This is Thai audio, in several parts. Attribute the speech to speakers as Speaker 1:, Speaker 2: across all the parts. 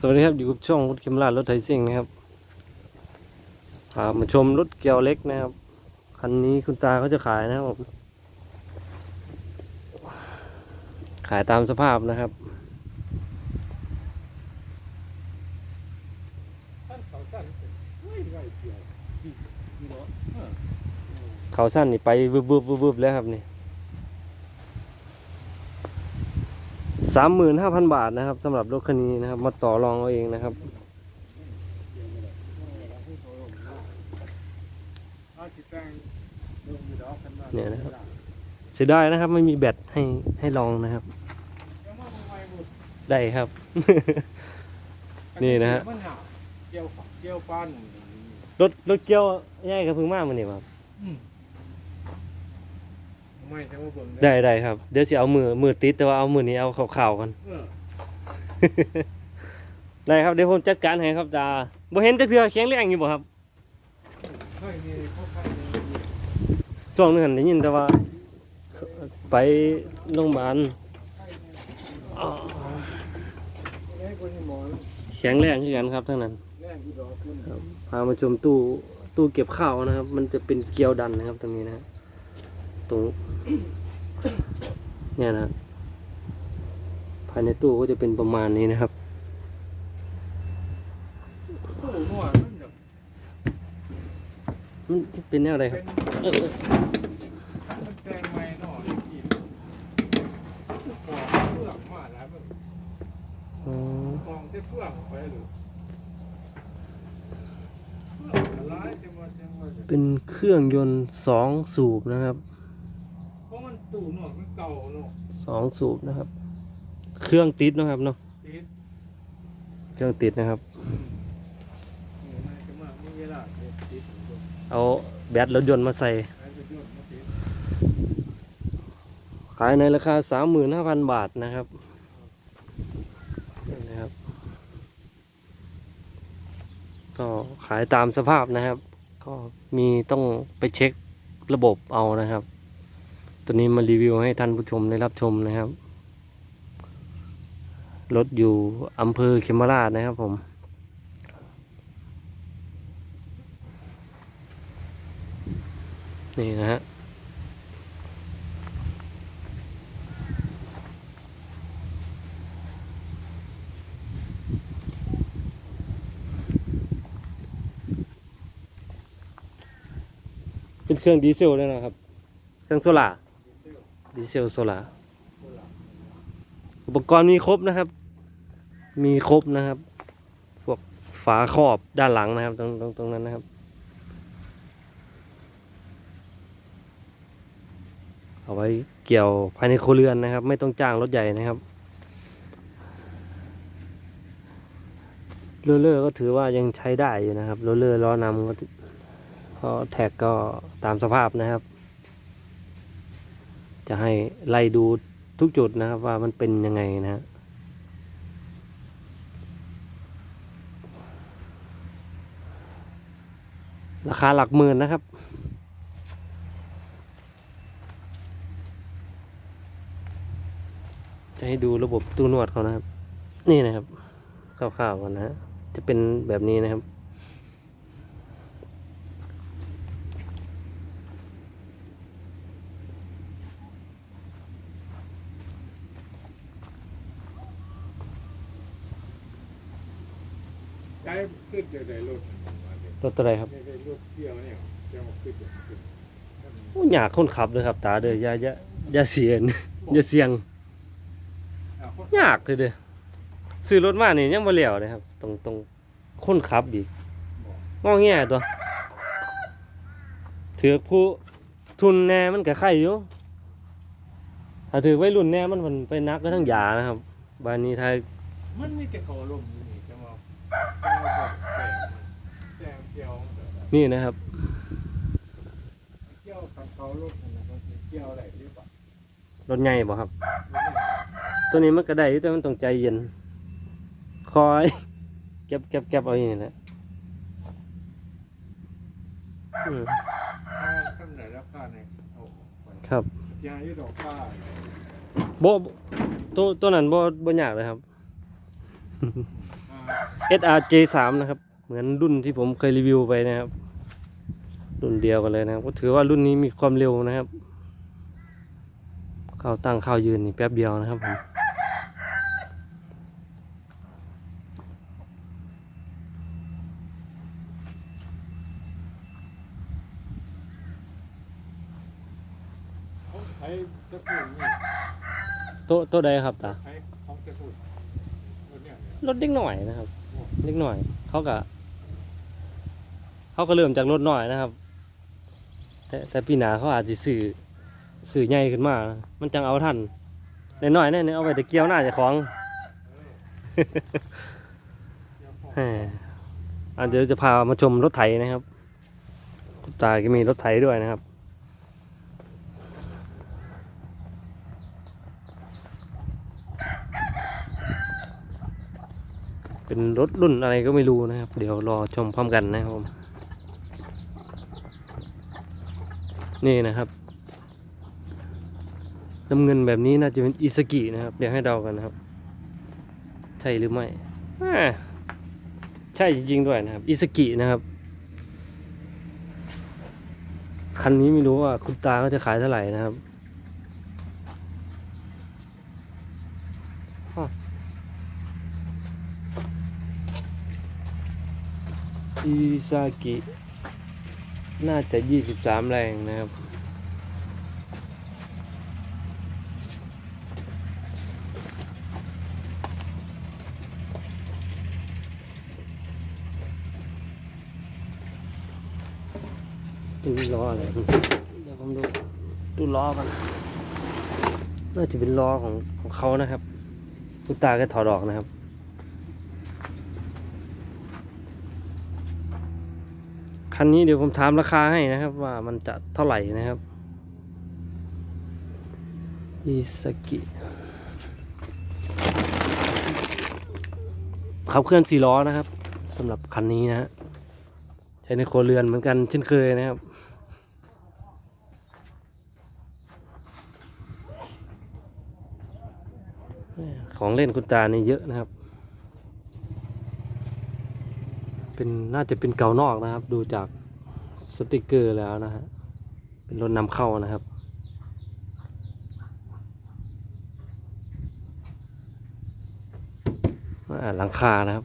Speaker 1: สวัสดีครับอยู่กับช่องรถเข็มลาดรถไถซิ่งนะครับพามาชมรถเกียวเล็กนะครับ คันนี้คุณตาเขาจะขายนะครับผมขายตามสภาพนะครับ
Speaker 2: เขาสั้นนี่
Speaker 1: ไปวึบวึบวึบวึบแล้วครับนี่ สามหมื่นห้าพันบาทนะครับสำหรับรถคันนี้นะครับ มาต่อรองเอาเองนะครับ
Speaker 2: เอาจิตแปลงเริ่มอยู่ดอกกันมา
Speaker 1: เนี่ยนะครับเสียดายนะครับ ไม่มีแบตให้ให้ลองนะครับ
Speaker 2: ยังว่ามึงไวหมด
Speaker 1: ได้ครับ นี่นะฮะ
Speaker 2: มันหนาวเกี่ยวฝักเกี่ยวปั้น
Speaker 1: รถรถเกียวง่ายกับพึ่งมากมันนี่ครับ
Speaker 2: ไม่ใช่ว่าบน
Speaker 1: ได้ได้ครับ เดี๋ยวสิเอามือมือติดแต่ว่าเอามือนี้เอาข่าวๆกัน
Speaker 2: เออ
Speaker 1: ได้ครับเดี๋ยวผมจัดการให้ครับตาบ่เห็นจะเถื่อแข็งแรงอยู่บ่ครับ
Speaker 2: เฮ้ยนี่เขาขายเลย
Speaker 1: ช่วงนึงหันได้ยินแต่ว่า ไปโรงพยาบาลอ้อ
Speaker 2: ไอ้คนนี้หมอน
Speaker 1: แข็งแรงคือกันครับทั้งนั้น
Speaker 2: แรงที่ดอกคุณ
Speaker 1: พามาชมตู้ตู้เก็บข้าวนะครับ มันจะเป็นเกลียวดันนะครับตรงนี้นะตรง เนี่ยนะภายในตู้ก็จะเป็นประมาณนี้นะครับ
Speaker 2: มัน
Speaker 1: เป็นแนวอะไรครับเป็
Speaker 2: นเค
Speaker 1: รื่องยนต์สองสูบนะครับ
Speaker 2: ตู่หนวดมันเก่าเนาะ
Speaker 1: สองสูบนะครับ เครื่องติดนะครับเนาะ
Speaker 2: ติด
Speaker 1: เครื่องติดนะครับ
Speaker 2: นี่นายจะมาไม่เวลาติดติดอยู่
Speaker 1: เอาแบตรถยนต์มาใส่
Speaker 2: นายจะยนต์มาติด
Speaker 1: ขายในราคาสามหมื่นห้าพันบาทนะครับนี่นะครับ ก็ขายตามสภาพนะครับ ก็มีต้องไปเช็คระบบเอานะครับ ตัวนี้มารีวิวให้ท่านผู้ชมได้รับชมนะครับ รถอยู่อำเภอเขมราชนะครับผมนี่นะฮะเป็นเครื่องดีเซลเลยนะครับ เครื่องโซล่าร์ ดีเซลโซล่าอุปกรณ์มีครบนะครับ มีครบนะครับ พวกฝาครอบด้านหลังนะครับ ตรงตรงตรงนั้นนะครับ เอาไว้เกี่ยวภายในครัวเรือนนะครับ ไม่ต้องจ้างรถใหญ่นะครับโรเลอร์ก็ถือว่ายังใช้ได้อยู่นะครับโรเลอร์ล้อนำก็แท็กก็ตามสภาพนะครับ จะให้ไล่ดูทุกจุดนะครับว่ามันเป็นยังไงนะราคาหลักหมื่นนะครับ จะให้ดูระบบตู้นวดเขานะครับ นี่นะครับคร่าวๆกันนะ จะเป็นแบบนี้นะครับ
Speaker 2: ช้ขึ้นเดี๋ยวได้รถ
Speaker 1: รถตัวใดครับ
Speaker 2: ไม่ได้รถเที่ยวเนี่ยจะมาขึ้นเดี๋ยวขึ้น
Speaker 1: โอ้อยากคนขับเลยครับ ตาเด้ออย่าอย่าอย่าเสียนอย่าเสี่ยง
Speaker 2: อะคน
Speaker 1: ยากเลยเด้อซื้อรถมานี่ยังบ่แล้วเลยครับตรงตรงคนขับอีกงอแงตัวถือผู้ทุนแน่มันก็ไข่อยู่ถ้าถือไว้รุ่นแน่มันมันไปนักก็ทั้งยานะครับบ้านนี้ถ้า
Speaker 2: มันมีแต่เขาลม นี่นะ
Speaker 1: ครับ
Speaker 2: เกี่ยวกับเขาลมนะมันเกี่ยวอะไร
Speaker 1: ถใหญ่บ่ครับ ตัวนี้มันก็ได้แต่มันต้องใจเย็น คอยเก็บเก็บเก็บเอาอย่างนี้แหละอืม
Speaker 2: ข้างไหนราคาเนี่ยเอาไป
Speaker 1: ครับ
Speaker 2: ยาที่ดอกฟ้า
Speaker 1: โบตัวตัวนั้นโบ่บ่ยากเลยครับ
Speaker 2: อ่า
Speaker 1: SRJ 3 นะครับ เหมือนรุ่นที่ผมเคยรีวิวไปนะครับ รุ่นเดียวกันเลยนะครับ ก็ถือว่ารุ่นนี้มีความเร็วนะครับ เข้าตั้งเข้ายืนนี่แป๊บเดียวนะครับผม
Speaker 2: เขาใช้กระสุนนี่
Speaker 1: โต๊ะโต๊ะใดครับตา
Speaker 2: ใช้ของกระสุนรถเนี่ยเนี่ย
Speaker 1: รถเล็กหน่อยนะครับ เล็กหน่อย เขาก็เขาก็เริ่มจากรถหน่อยนะครับ แต่แต่ปีหนาเขาอาจจะสื่อสื่อใหญ่ขึ้นมา มันจังเอาทันในน้อยๆเนี่ยเอาไปตะเกียวหน้าจะของ
Speaker 2: เดี๋ยวพอ
Speaker 1: แหมอะเดี๋ยวจะพามาชมรถไถนะครับตาก็มีรถไถด้วยนะครับ เป็นรถรุ่นอะไรก็ไม่รู้นะครับ เดี๋ยวรอชมพร้อมกันนะครับผมนี่นะครับน้ำเงินแบบนี้น่าจะเป็นอิสกินะครับ เดี๋ยวให้เดากันนะครับ ใช่หรือไม่อ่าใช่จริง ๆ ด้วยนะครับ อิสกินะครับคันนี้ไม่รู้ว่าคุณตาเขาจะขายเท่าไหร่นะครับ อิซากิ น่าจะ 23 แรงนะครับดูล้ออะไรมันเดี๋ยวผมดูดูล้อกันน่าจะเป็นล้อของของเขานะครับคุณตาก็ถอดออกนะครับ คันนี้เดี๋ยวผมถามราคาให้นะครับ ว่ามันจะเท่าไหร่นะครับอิสกิขับเคลื่อนสี่ล้อนะครับสำหรับคันนี้นะฮะใช้ในโครเรือนเหมือนกันเช่นเคยนะครับของเล่นคุณตานี่เยอะนะครับ เป็นน่าจะเป็นเก่านอกนะครับ ดูจากสติกเกอร์แล้วนะฮะเป็นรถนำเข้านะครับหลังคานะครับ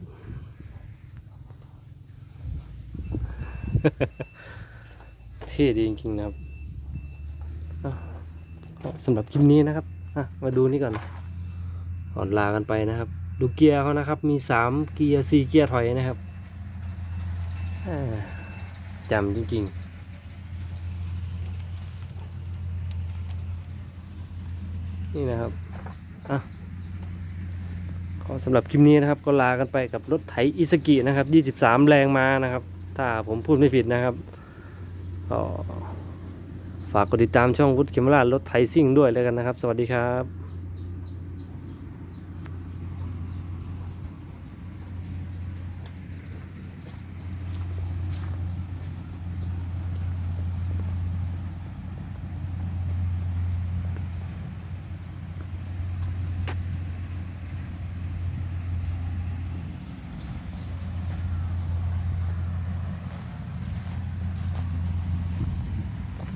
Speaker 1: เท่ดีจริงๆนะครับอะสำหรับคลิปนี้นะครับมาดูนี่ก่อนก่อนลากันไปนะครับ ดูเกียร์เขานะครับ มีสามเกียร์สี่เกียร์ถอยนะครับ จำจริง ๆนี่นะครับอะก็สำหรับคลิปนี้นะครับ ก็ลากันไปกับรถไถอิสกินะครับ 23 แรงมานะครับ ถ้าผมพูดไม่ผิดนะครับ ก็ฝากกดติดตามช่องวุฒิเขมรารถไถซิ่งด้วยแล้วกันนะครับ สวัสดีครับ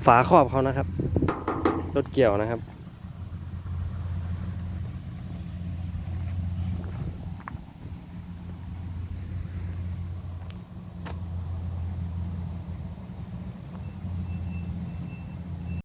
Speaker 1: ฝาครอบเขานะครับ รถเกี่ยวนะครับ